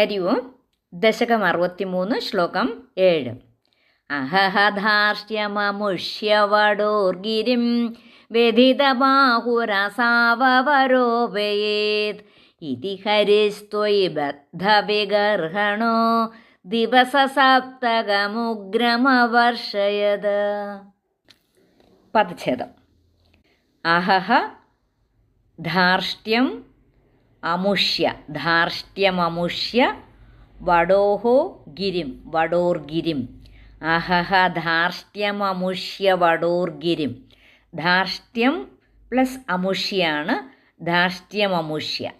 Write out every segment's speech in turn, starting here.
ഹരി ഓം. ദശകം അറുപത്തിമൂന്ന് ശ്ലോകം ഏഴ്. അഹഹധാർഷ്ട്യമമുഷ്യവടോർഗിരിം വ്യഥിതബാഹുരസാവരോപയേത് ഇതി ഹരിസ്ത്വയി ബദ്ധവിഗർഹണോ ദിവസസപ്തകമുഗ്രമവർഷയത്. പദച്ഛേദം. അഹഹ ധാർഷ്ട്യം അമുഷ്യ ധാർഷ്ട്യമമുഷ്യ വടോഹോ ഗിരിം വടോർഗിരിം. അഹഹ ധാർഷ്ട്യമമുഷ്യ വടോർഗിരിം. ധാർഷ്ട്യം പ്ലസ് അമുഷ്യാണ് ധാർഷ്ട്യമമുഷ്യ.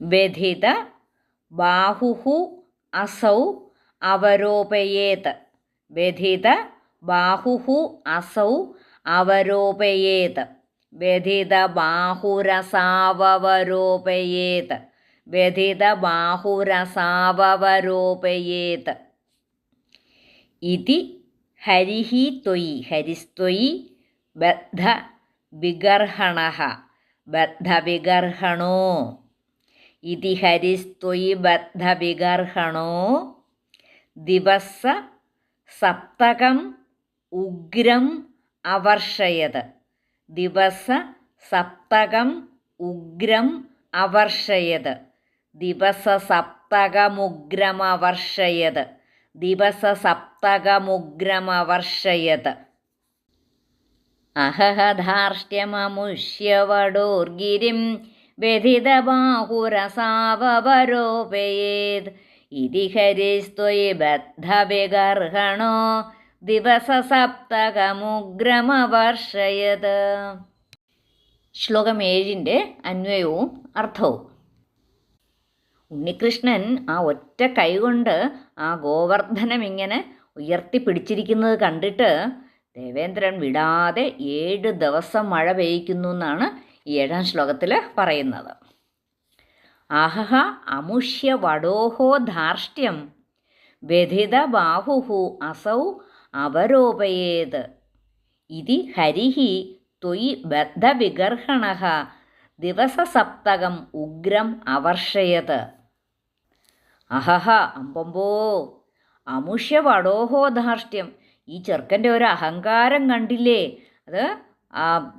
വ്യഥിത ബാഹുഹു അസൗ അവരോപയേത്. വ്യഥിത ബാഹുഹു അസൗ അവരോപയേത്. വ്യഥിത ബാഹുരസാവരോപയേത് വ്യഥിത ബാഹുരസാവരോപയേത് ഇതി ഹരിഹി ത്വയി ഹരിസ്ത്വയി ബദ്ധ വിഗർഹണ ബദ്ധ വിഗർഹണോ ഇതി ഹരിസ്ത്വയി ബദ്ധവിഗർഹണോ. ദിവസ സപ്തകം ഉഗ്രം അവർഷയത്. ദിവസ സപ്തകം ഉഗ്രം അവർഷയത്. ദിവസ സപ്തകമുഗ്രമവർഷയത് ദിവസ സപ്തകമുഗ്രമവർഷയത് അഹഹധാർഷ്ട്യമമുഷ്യവടോർഗിരിം വ്യഥിതബാഹുരസാവരോപയേത് ഇതി ഹരിസ്ത്വയി ബദ്ധവിഗർഹണോ ദിവസസപ്തകമുഗ്രമവർഷയത്. ശ്ലോകം ഏഴിന്റെ അന്വയവും അർത്ഥവും. ഉണ്ണികൃഷ്ണൻ ആ ഒറ്റ കൈകൊണ്ട് ആ ഗോവർദ്ധനം ഇങ്ങനെ ഉയർത്തിപ്പിടിച്ചിരിക്കുന്നത് കണ്ടിട്ട് ദേവേന്ദ്രൻ വിടാതെ ഏഴ് ദിവസം മഴ പെയ്യിക്കുന്നു എന്നാണ് ഈ ഏഴാം ശ്ലോകത്തിൽ പറയുന്നത്. അഹഹ അമുഷ്യ വടോഹോ ധാർഷ്ട്യം. വ്യഥിത ബാഹുഹു അസൗ അവരോപയേത്. ഇതി ഹരിഹി ത്വയി ബദ്ധവിഗർഹണ. ദിവസസപ്തകം ഉഗ്രം അവർഷയത്. അഹഹ അമ്പമ്പോ. അമുഷ്യ വടോഹോ ധാർഷ്ട്യം ഈ ചെറുക്കന്റെ ഒരു അഹങ്കാരം കണ്ടില്ലേ? അത് ആ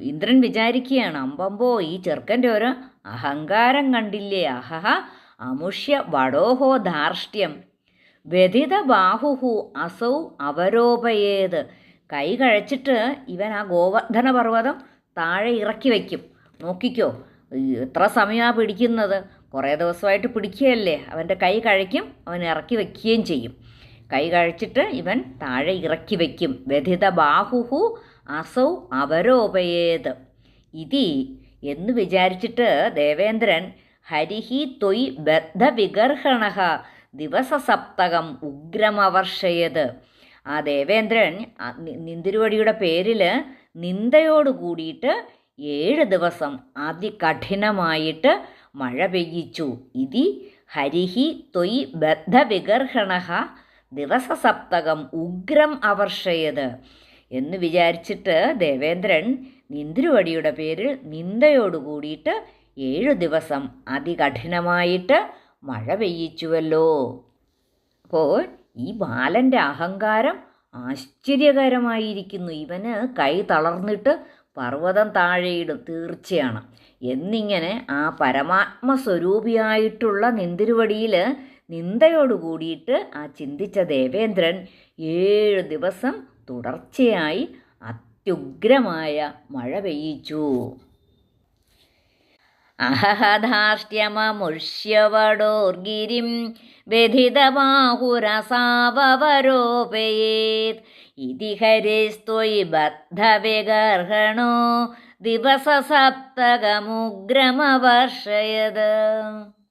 ഇന്ദ്രൻ വിചാരിക്കുകയാണ്. അമ്പമ്പോ ഈ ചെറുക്കന്റെ ഒരു അഹങ്കാരം കണ്ടില്ലേ? അഹഹ അമുഷ്യ വടോഹോ ധാർഷ്ട്യം വ്യഥിത ബാഹുഹു അസൗ അവരോപയേത്. കൈ കഴിച്ചിട്ട് ഇവൻ ആ ഗോവർദ്ധന പർവതം താഴെ ഇറക്കി വയ്ക്കും. നോക്കിക്കോ എത്ര സമയമാണ് പിടിക്കുന്നത്. കുറേ ദിവസമായിട്ട് പിടിക്കുകയല്ലേ. അവന്റെ കൈ കഴിക്കും അവൻ ഇറക്കി വയ്ക്കുകയും ചെയ്യും. കൈ കഴിച്ചിട്ട് ഇവൻ താഴെ ഇറക്കി വയ്ക്കും. വ്യഥിത ബാഹുഹു അസൗ അവരോപയേത്. ഇതി എന്ന് വിചാരിച്ചിട്ട് ദേവേന്ദ്രൻ ഹരിഹി ത്വയ് ബദ്ധവിഗർഹണ ദിവസസപ്തകം ഉഗ്രമവർഷയത്. ആ ദേവേന്ദ്രൻ നിന്തിരുവടിയുടെ പേരിൽ നിന്ദയോട് കൂടിയിട്ട് ഏഴ് ദിവസം അതികഠിനമായിട്ട് മഴ പെയ്യിച്ചു. ഇതി ഹരിഹി ത്വയി ബദ്ധവികർഹണ ദിവസസപ്തകം ഉഗ്രം അവർഷയത്. എന്ന് വിചാരിച്ചിട്ട് ദേവേന്ദ്രൻ നിന്തിരുവടിയുടെ പേരിൽ നിന്ദയോട് കൂടിയിട്ട് ഏഴു ദിവസം അതികഠിനമായിട്ട് മഴ പെയ്യിച്ചുവല്ലോ. അപ്പോൾ ഈ ബാലന്റെ അഹങ്കാരം ആശ്ചര്യകരമായിരിക്കുന്നു. ഇവന് കൈ തളർന്നിട്ട് പർവതം താഴെയിടും തീർച്ചയാണ്. എന്നിങ്ങനെ ആ പരമാത്മസ്വരൂപിയായിട്ടുള്ള നിന്തിരുവടിയിൽ നിന്ദയോട് കൂടിയിട്ട് ആ ചിന്തിച്ച ദേവേന്ദ്രൻ ഏഴ് ദിവസം തുടർച്ചയായി അത്യുഗ്രമായ മഴ പെയ്യിച്ചു. അഹഹധാർഷ്ട്യമമുഷ്യവടോർഗിരിം വ്യഥിതബാഹുരസാവരോപയേത് ഇതി ഹരിസ്ത്വയി ബദ്ധവിഗർഹണോ ദിവസസപ്തകമുഗ്രമവർഷയത്.